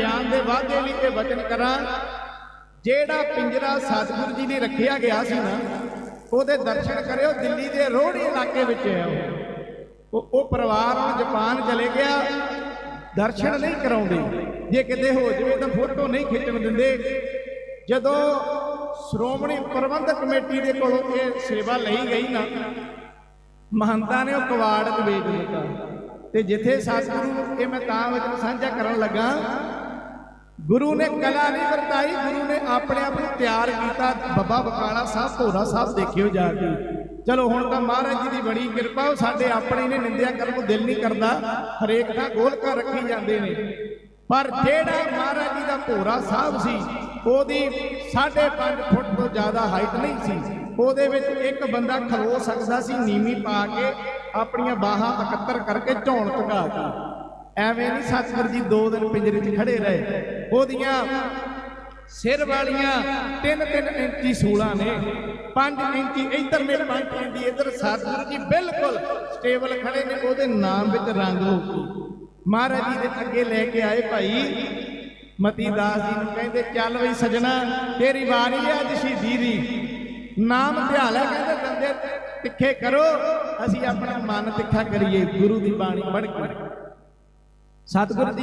ਬਿਆਨ ਦੇ ਵਾਅਦੇ ਲਈ ਇਹ ਵਚਨ ਕਰਾਂ। ਜਿਹੜਾ ਪਿੰਜਰਾ ਸਤਿਗੁਰੂ ਜੀ ਨੇ ਰੱਖਿਆ ਗਿਆ ਸੀ ਨਾ, ਉਹਦੇ ਦਰਸ਼ਨ ਕਰਿਓ, ਦਿੱਲੀ ਦੇ ਰੋਹੜੀ ਇਲਾਕੇ ਵਿੱਚ ਹੈ ਉਹ। ਉਹ ਪਰਿਵਾਰ ਹੁਣ ਜਾਪਾਨ ਚਲੇ ਗਿਆ, ਦਰਸ਼ਨ ਨਹੀਂ ਕਰਾਉਂਦੇ। ਜੇ ਕਿਤੇ ਹੋ ਜਾਵੇ ਤਾਂ ਫੋਟੋ ਨਹੀਂ ਖਿੱਚਣ ਦਿੰਦੇ। ਜਦੋਂ ਸ਼੍ਰੋਮਣੀ ਪ੍ਰਬੰਧਕ ਕਮੇਟੀ ਦੇ ਕੋਲੋਂ ਇਹ ਸੇਵਾ ਲਈ ਗਈ ਨਾ, ਮਹੰਤਾਂ ਨੇ ਉਹ ਕਵਾੜ ਨੂੰ ਵੇਚ ਦਿੱਤਾ। ਤੇ ਜਿੱਥੇ ਸਤਿਗੁਰੂ, ਇਹ ਮੈਂ ਤਾਂ ਵਿੱਚ ਸਾਂਝਾ ਕਰਨ ਲੱਗਾ ਗੁਰੂ ਨੇ ਕਲਾ ਨਹੀਂ ਵਰਤਾਈ, ਗੁਰੂ ਨੇ ਆਪਣੇ ਆਪ ਨੂੰ ਤਿਆਰ ਕੀਤਾ। ਬੱਬਾ ਬਕਾਲਾ ਸਾਹਿਬ ਧੋਰਾ ਸਾਹਿਬ ਦੇਖਿਓ ਜਾ ਕੇ। ਚਲੋ, ਹੁਣ ਤਾਂ ਮਹਾਰਾਜ ਜੀ ਦੀ ਬੜੀ ਕਿਰਪਾ, ਉਹ ਸਾਡੇ ਆਪਣੇ ਨੇ ਨਿੰਦਿਆ ਕਰਨ ਨੂੰ ਦਿਲ ਨਹੀਂ ਕਰਦਾ। ਹਰੇਕ ਦਾ ਗੋਲਕਾ ਰੱਖੀ ਜਾਂਦੇ ਨੇ। ਪਰ ਜਿਹੜਾ ਮਹਾਰਾਜ ਜੀ ਦਾ ਭੋਰਾ ਸਾਹਿਬ ਸੀ, ਉਹਦੀ 5.5 ਫੁੱਟ ਤੋਂ ਜ਼ਿਆਦਾ ਹਾਈਟ ਨਹੀਂ ਸੀ। ਉਹਦੇ ਵਿੱਚ ਇੱਕ ਬੰਦਾ ਖਲੋ ਸਕਦਾ ਸੀ, ਨੀਵੀਂ ਪਾ ਕੇ ਆਪਣੀਆਂ ਬਾਹਾਂ ਇਕੱਤਰ ਕਰਕੇ ਝੋਣ ਟਕਾ ਕੇ ਐਵੇਂ ਨਹੀਂ ਸਤਿਗੁਰ ਜੀ ਦੋ ਦਿਨ ਪਿੰਜਰੇ 'ਚ ਖੜੇ ਰਹੇ। ਉਹਦੀਆਂ ਸਿਰ ਵਾਲੀਆਂ 3-3 ਇੰਚੀ ਸੂਲਾਂ ਨੇ 5 ਇੰਚੀ ਇੱਧਰ ਨੇ 5 ਇੰਚੀ ਇੱਧਰ ਸਤਿਗੁਰ ਜੀ ਬਿਲਕੁਲ ਸਟੇਬਲ ਖੜੇ ਨੇ, ਉਹਦੇ ਨਾਮ ਵਿੱਚ ਰੰਗ ਹੋ ਮਹਾਰਾਜ ਜੀ ਦੇ ਅੱਗੇ ਲੈ ਕੇ ਆਏ ਭਾਈ, ਮਤੀ ਦਾਸ ਜੀ ਨੂੰ ਕਹਿੰਦੇ, ਚੱਲ ਬਈ ਸਜਣਾ, ਤੇਰੀ ਵਾਰੀ ਹੈ ਅੱਜ ਸ਼ਹੀਦੀ ਦੀ। ਨਾਮ ਧਿਆ ਲੈ ਕਹਿੰਦੇ ਦੰਦੇ ਤਿੱਖੇ ਕਰੋ, ਅਸੀਂ ਆਪਣਾ ਮਨ ਤਿੱਖਾ ਕਰੀਏ, ਗੁਰੂ ਦੀ ਬਾਣੀ ਪੜ੍ਹ ਕੇ। ਸਤਿਗੁਰੂ ਦੀ